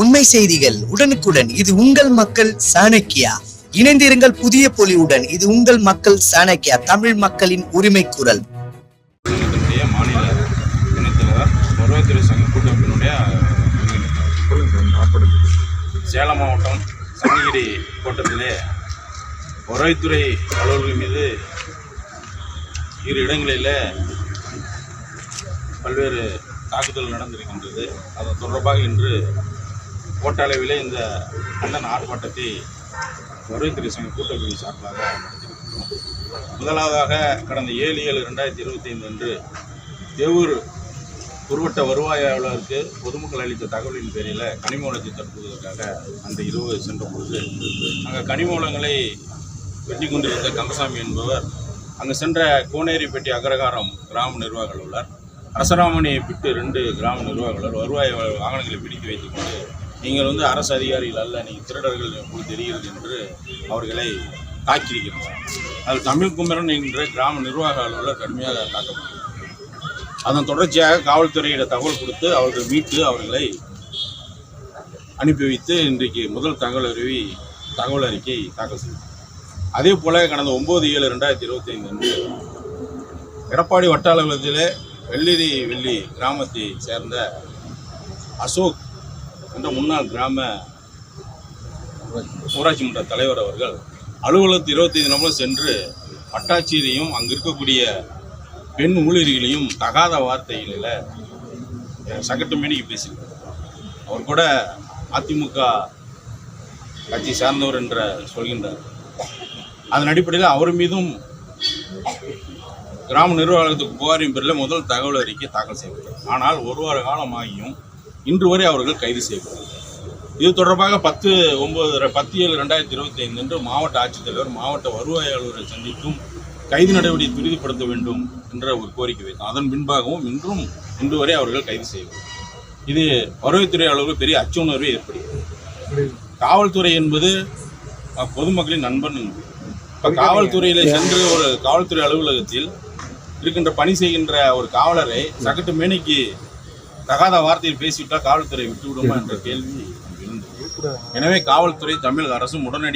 உண்மை செய்திகள் உடனுக்குடன். இது உங்கள் மக்கள் சாணக்கியா? இணைந்திருங்கள் புதிய பொலிவுடன். இது உங்கள் மக்கள் சாணக்கியா? தமிழ் மக்களின் உரிமை குரல். மாநில சங்க கூட்டமைப்பினுடைய சேலம் மாவட்டம் சங்ககிரி கோட்டத்திலே வருவாய்த்துறை அலுவலர்கள் மீது இரு இடங்களில் பல்வேறு தாக்குதல் நடந்திருக்கின்றது. அதன் தொடர்பாக இன்று கோட்ட அளவிலே இந்த கண்டன ஆர்ப்பாட்டத்தை வருவாய்த்துறை சங்க கூட்டமைப்பின் சார்பாக நடத்தியிருக்கிறோம். முதலாவதாக கடந்த ஏழு ஏழு ரெண்டாயிரத்தி இருபத்தி ஐந்து அன்று தேவூர் குறுவட்ட வருவாய் அலுவலருக்கு பொதுமக்கள் அளித்த தகவலின் பேரில் கனிம வளத்தை தடுப்பதற்காக அந்த இரவு சென்ற பொழுது அங்கே கனிம வளங்களை வெட்டி கொண்டிருந்த கந்தசாமி என்பவர் அங்கு சென்ற கோனேரிப்பட்டி அக்ரகாரம் கிராம நிர்வாக அலுவலர் அரசராமணி பிட்டு ரெண்டு கிராம நிர்வாக அலுவலர் வருவாய் வாகனங்களை பிடித்து வைத்துக்கொண்டு நீங்கள் வந்து அரசு அதிகாரிகள் அல்ல நீங்கள் திருடர்கள் உங்களுக்கு தெரிகிறது என்று அவர்களை தாக்கியிருக்கிறார் அதில் தமிழ் குமரன் என்ற கிராம நிர்வாக அலுவலர் கடுமையாக தாக்கப்பட்டது அதன் தொடர்ச்சியாக காவல்துறையிட தகவல் கொடுத்து அவர்கள் மீட்டு அவர்களை அனுப்பி வைத்து இன்றைக்கு முதல் தகவல் அறிவி தகவல் அறிக்கை தாக்கல் செய்தார் அதே போல் கடந்த ஒம்பது ஏழு ரெண்டாயிரத்தி இருபத்தி ஐந்து அன்று எடப்பாடி வட்ட வெள்ளிரி வெள்ளி கிராமத்தை சேர்ந்த அசோக் என்ற முன்னாள் கிராம ஊராட்சி மன்ற தலைவர் அவர்கள் அலுவலகத்து இருபத்தைந்து நபர் சென்று வட்டாட்சியரையும் அங்கே இருக்கக்கூடிய பெண் ஊழியர்களையும் தகாத வார்த்தைகளில் சகட்டு மேனிக்கு பேசியிருக்கார். அவர் கூட அதிமுக கட்சி சார்ந்தவர் என்ற சொல்கின்றார். அதன் அடிப்படையில் அவர் மீதும் கிராம நிர்வாகத்துக்கு புகாரின் பேரில் முதல் தகவல் அறிக்கை தாக்கல் செய்யப்பட்டது. ஆனால் ஒரு வார காலமாகியும் இன்று வரை அவர்கள் கைது செய்யப்பட்டார்கள் இது தொடர்பாக பத்து ஒன்பது பத்து ஏழு ரெண்டாயிரத்தி இருபத்தி ஐந்து அன்று மாவட்ட ஆட்சித்தலைவர் மாவட்ட வருவாய் அலுவலரை சந்தித்தும் கைது நடவடிக்கை துரிதப்படுத்த வேண்டும் என்ற ஒரு கோரிக்கை வைத்தோம் அதன் பின்பாகவும் இன்றும் இன்று வரை அவர்கள் கைது செய்யப்படும் இது வருவாய்த்துறை அளவில் பெரிய அச்சுணர்வை ஏற்படுகிறது காவல்துறை என்பது பொதுமக்களின் நண்பன் இப்போ காவல்துறையில் சென்று ஒரு காவல்துறை அலுவலகத்தில் இருக்கின்ற பணி செய்கின்ற ஒரு காவலரை சகட்டு மேனிக்கு தகாத வார்த்தையில் பேசிவிட்டால் காவல்துறை விட்டுவிடுமா என்ற கேள்வி எனவே காவல்துறை தமிழக அரசும் உடனடி